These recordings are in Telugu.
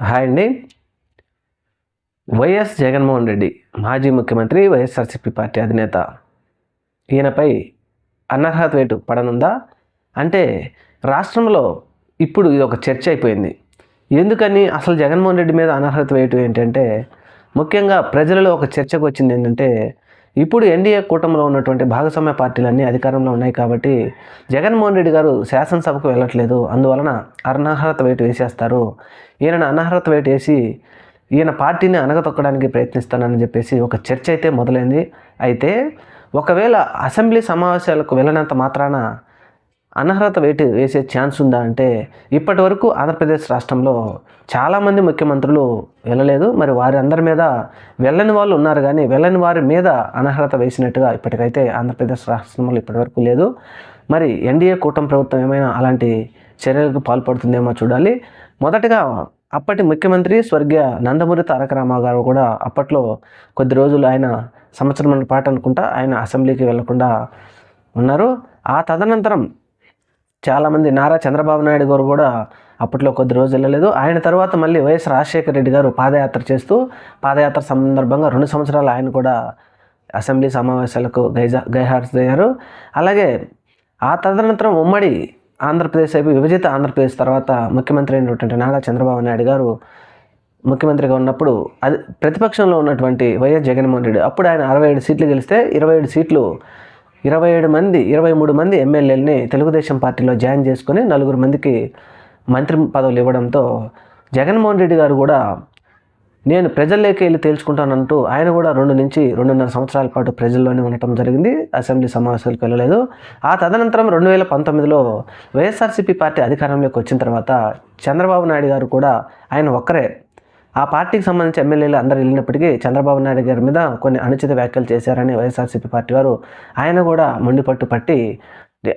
హాయ్ అండి. వైఎస్ జగన్మోహన్ రెడ్డి మాజీ ముఖ్యమంత్రి వైఎస్ఆర్సీపీ పార్టీ అధినేత. ఈయనపై అనర్హత వేటు పడనుందా? అంటే రాష్ట్రంలో ఇప్పుడు ఇది ఒక చర్చ అయిపోయింది. ఎందుకని అసలు జగన్మోహన్ రెడ్డి మీద అనర్హత వేటు ఏంటంటే ముఖ్యంగా ప్రజలలో ఒక చర్చకు వచ్చింది ఏంటంటే ఇప్పుడు ఎన్డీఏ కూటమిలో ఉన్నటువంటి భాగస్వామ్య పార్టీలన్నీ అధికారంలో ఉన్నాయి కాబట్టి జగన్మోహన్ రెడ్డి గారు శాసనసభకు వెళ్ళట్లేదు. అందువలన అనర్హత వేటు వేసేస్తారు. ఈయనను అనర్హత వేటు వేసి ఈయన పార్టీని అనగతొక్కడానికి ప్రయత్నిస్తానని చెప్పేసి ఒక చర్చ అయితే మొదలైంది. అయితే ఒకవేళ అసెంబ్లీ సమావేశాలకు వెళ్ళినంత మాత్రాన అనర్హత వేటు వేసే ఛాన్స్ ఉందా అంటే ఇప్పటి వరకు ఆంధ్రప్రదేశ్ రాష్ట్రంలో చాలామంది ముఖ్యమంత్రులు వెళ్ళలేదు. మరి వారి అందరి మీద వెళ్ళని వాళ్ళు ఉన్నారు కానీ వెళ్ళని వారి మీద అనర్హత వేసినట్టుగా ఇప్పటికైతే ఆంధ్రప్రదేశ్ రాష్ట్రంలో ఇప్పటివరకు లేదు. మరి ఎన్డీఏ కూటమి ప్రభుత్వం ఏమైనా అలాంటి చర్యలకు పాల్పడుతుందేమో చూడాలి. మొదటగా అప్పటి ముఖ్యమంత్రి స్వర్గీయ నందమూరి తారక రామారావు గారు కూడా అప్పట్లో కొద్ది రోజులు ఆయన సంవత్సరం పాటు అనుకుంటా ఆయన అసెంబ్లీకి వెళ్ళకుండా ఉన్నారు. ఆ తదనంతరం చాలామంది నారా చంద్రబాబు నాయుడు గారు కూడా అప్పట్లో కొద్ది రోజులు వెళ్ళలేదు. ఆయన తర్వాత మళ్ళీ వైఎస్ రాజశేఖర రెడ్డి గారు పాదయాత్ర చేస్తూ పాదయాత్ర సందర్భంగా రెండు సంవత్సరాలు ఆయన కూడా అసెంబ్లీ సమావేశాలకు గైజా గైహారయ్యారు అలాగే ఆ తదనంతరం ఉమ్మడి ఆంధ్రప్రదేశ్ అయిపోయి విభజిత ఆంధ్రప్రదేశ్ తర్వాత ముఖ్యమంత్రి అయినటువంటి నారా చంద్రబాబు నాయుడు గారు ముఖ్యమంత్రిగా ఉన్నప్పుడు అది ప్రతిపక్షంలో ఉన్నటువంటి వైఎస్ జగన్మోహన్ రెడ్డి అప్పుడు ఆయన అరవై ఏడు సీట్లు గెలిస్తే ఇరవై ఏడు సీట్లు ఇరవై ఏడు మంది ఇరవై మూడు మంది ఎమ్మెల్యేలని తెలుగుదేశం పార్టీలో జాయిన్ చేసుకుని నలుగురు మందికి మంత్రి పదవులు ఇవ్వడంతో జగన్మోహన్ రెడ్డి గారు కూడా నేను ప్రజల్లోకి వెళ్ళి తేల్చుకుంటానంటూ ఆయన కూడా రెండు నుంచి రెండున్నర సంవత్సరాల పాటు ప్రజల్లోనే ఉండటం జరిగింది. అసెంబ్లీ సమావేశాలకు వెళ్ళలేదు. ఆ తదనంతరం రెండు వేల పంతొమ్మిదిలో వైఎస్ఆర్సీపీ పార్టీ అధికారంలోకి వచ్చిన తర్వాత చంద్రబాబు నాయుడు గారు కూడా ఆయన ఒక్కరే ఆ పార్టీకి సంబంధించి ఎమ్మెల్యేలు అందరూ వెళ్ళినప్పటికీ చంద్రబాబు నాయుడు గారి మీద కొన్ని అనుచిత వ్యాఖ్యలు చేశారని వైఎస్ఆర్సీపీ పార్టీ వారు ఆయన కూడా మొండిపట్టు పట్టి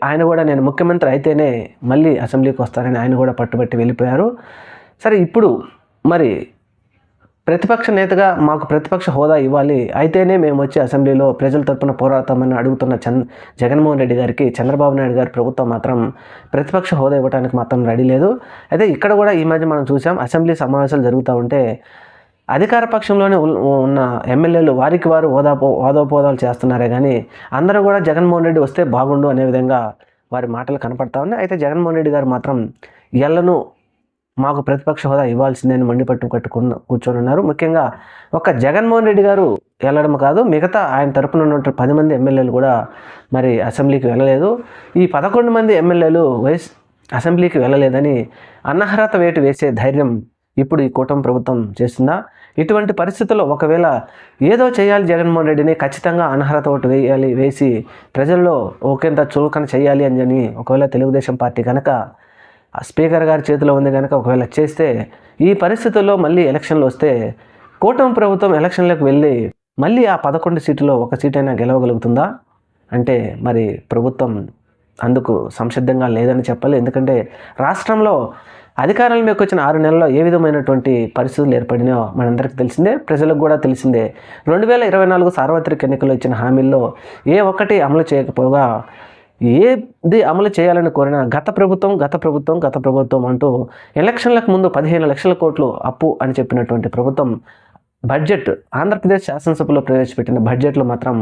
ఆయన కూడా నేను ముఖ్యమంత్రి అయితేనే మళ్ళీ అసెంబ్లీకి వస్తారని ఆయన కూడా పట్టుబట్టి వెళ్ళిపోయారు. సరే ఇప్పుడు మరి ప్రతిపక్ష నేతగా మాకు ప్రతిపక్ష హోదా ఇవ్వాలి. అయితేనే మేము వచ్చి అసెంబ్లీలో ప్రజల తరపున పోరాడతామని అడుగుతున్న చంద్ జగన్మోహన్ రెడ్డి గారికి చంద్రబాబు నాయుడు గారి ప్రభుత్వం మాత్రం ప్రతిపక్ష హోదా ఇవ్వడానికి మాత్రం రెడీ లేదు. అయితే ఇక్కడ కూడా ఈ మధ్య మనం చూసాం అసెంబ్లీ సమావేశాలు జరుగుతూ ఉంటే అధికార పక్షంలోనే ఉన్న ఎమ్మెల్యేలు వారికి వారు హోదా హోదాపోదాలు చేస్తున్నారే కానీ అందరూ కూడా జగన్మోహన్ రెడ్డి వస్తే బాగుండు అనే విధంగా వారి మాటలు కనపడతా ఉన్నాయి. అయితే జగన్మోహన్ రెడ్డి గారు మాత్రం ఎల్లను మాకు ప్రతిపక్ష హోదా ఇవ్వాల్సిందని మండిపట్టు కట్టుకున్న కూర్చొని ఉన్నారు. ముఖ్యంగా ఒక జగన్మోహన్ రెడ్డి గారు వెళ్ళడం కాదు మిగతా ఆయన తరపున ఉన్నటువంటి పది మంది ఎమ్మెల్యేలు కూడా మరి అసెంబ్లీకి వెళ్ళలేదు. ఈ పదకొండు మంది ఎమ్మెల్యేలు వైస్ అసెంబ్లీకి వెళ్ళలేదని అనర్హత వేటు వేసే ధైర్యం ఇప్పుడు ఈ కూటమి ప్రభుత్వం చేస్తుందా? ఇటువంటి పరిస్థితుల్లో ఒకవేళ ఏదో చేయాలి జగన్మోహన్ రెడ్డిని ఖచ్చితంగా అనర్హత ఓటు వేయాలి వేసి ప్రజల్లో ఒకంత చులకన చేయాలి అని అని ఒకవేళ తెలుగుదేశం పార్టీ కనుక స్పీకర్ గారి చేతిలో ఉంది కనుక ఒకవేళ చేస్తే ఈ పరిస్థితుల్లో మళ్ళీ ఎలక్షన్లు వస్తే కూటమి ప్రభుత్వం ఎలక్షన్లకు వెళ్ళి మళ్ళీ ఆ పదకొండు సీటులో ఒక సీటైనా గెలవగలుగుతుందా? అంటే మరి ప్రభుత్వం అందుకు సంసిద్ధంగా లేదని చెప్పాలి. ఎందుకంటే రాష్ట్రంలో అధికారంలోకి వచ్చిన ఆరు నెలల్లో ఏ విధమైనటువంటి పరిస్థితులు ఏర్పడినాయో మనందరికీ తెలిసిందే. ప్రజలకు కూడా తెలిసిందే. రెండు వేల ఇరవై నాలుగు సార్వత్రిక ఎన్నికల్లో ఇచ్చిన హామీల్లో ఏ ఒక్కటి అమలు చేయకపోగా ఏది అమలు చేయాలని కోరిన గత ప్రభుత్వం గత ప్రభుత్వం గత ప్రభుత్వం అంటూ ఎలక్షన్లకు ముందు పదిహేను లక్షల కోట్లు అప్పు అని చెప్పినటువంటి ప్రభుత్వం బడ్జెట్ ఆంధ్రప్రదేశ్ శాసనసభలో ప్రవేశపెట్టిన బడ్జెట్లో మాత్రం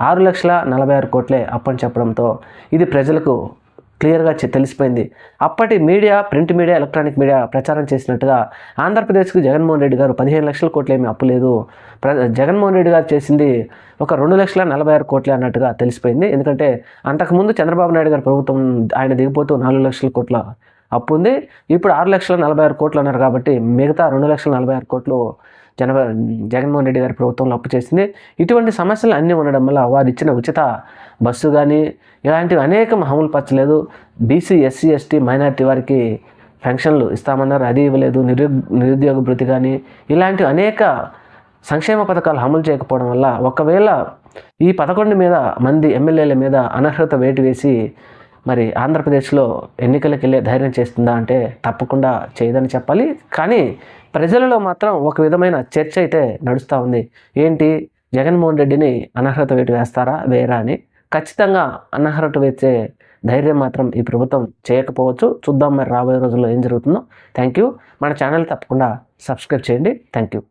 ఆరు లక్షల నలభై ఆరు కోట్లే అప్పు అని చెప్పడంతో ఇది ప్రజలకు క్లియర్గా తెలిసిపోయింది. అప్పటి media print media electronic media ప్రచారం చేసినట్టుగా ఆంధ్రప్రదేశ్కి జగన్మోహన్ రెడ్డి గారు పదిహేను లక్షల కోట్లు ఏమీ అప్పు లేదు. ప్ర జగన్మోహన్ రెడ్డి గారు చేసింది ఒక రెండు లక్షల నలభై ఆరు కోట్లే అన్నట్టుగా తెలిసిపోయింది. ఎందుకంటే అంతకుముందు చంద్రబాబు నాయుడు గారు ప్రభుత్వం ఆయన దిగిపోతూ నాలుగు లక్షల కోట్ల అప్పు ఉంది ఇప్పుడు ఆరు లక్షల నలభై ఆరు కోట్లు అన్నారు కాబట్టి మిగతా రెండు లక్షల నలభై ఆరు కోట్లు జన జగన్మోహన్ రెడ్డి గారి ప్రభుత్వంలో అప్పు చేసింది. ఇటువంటి సమస్యలు అన్నీ ఉండడం వల్ల వారు ఇచ్చిన ఉచిత బస్సు కానీ ఇలాంటివి అనేకం అమలు పరచలేదు బీసీ ఎస్సీ ఎస్టీ మైనారిటీ వారికి పెన్షన్లు ఇస్తామన్నారు. అది ఇవ్వలేదు. నిరు నిరుద్యోగ భృతి కానీ ఇలాంటి అనేక సంక్షేమ పథకాలు అమలు చేయకపోవడం వల్ల ఒకవేళ ఈ పదకొండు మీద మంది ఎమ్మెల్యేల మీద అనర్హత వేటు వేసి మరి ఆంధ్రప్రదేశ్లో ఎన్నికలకు వెళ్ళే ధైర్యం చేస్తుందా అంటే తప్పకుండా చేయదని చెప్పాలి. కానీ ప్రజలలో మాత్రం ఒక విధమైన చర్చ అయితే నడుస్తూ ఉంది. ఏంటి? జగన్మోహన్ రెడ్డిని అనర్హత వేటు వేస్తారా? వేరా అని. ఖచ్చితంగా అనర్హత వేసే ధైర్యం మాత్రం ఈ ప్రభుత్వం చేయకపోవచ్చు. చూద్దాం మరి రాబోయే రోజుల్లో ఏం జరుగుతుందో. థ్యాంక్ యూ మన ఛానల్ తప్పకుండా సబ్స్క్రైబ్ చేయండి. Thank you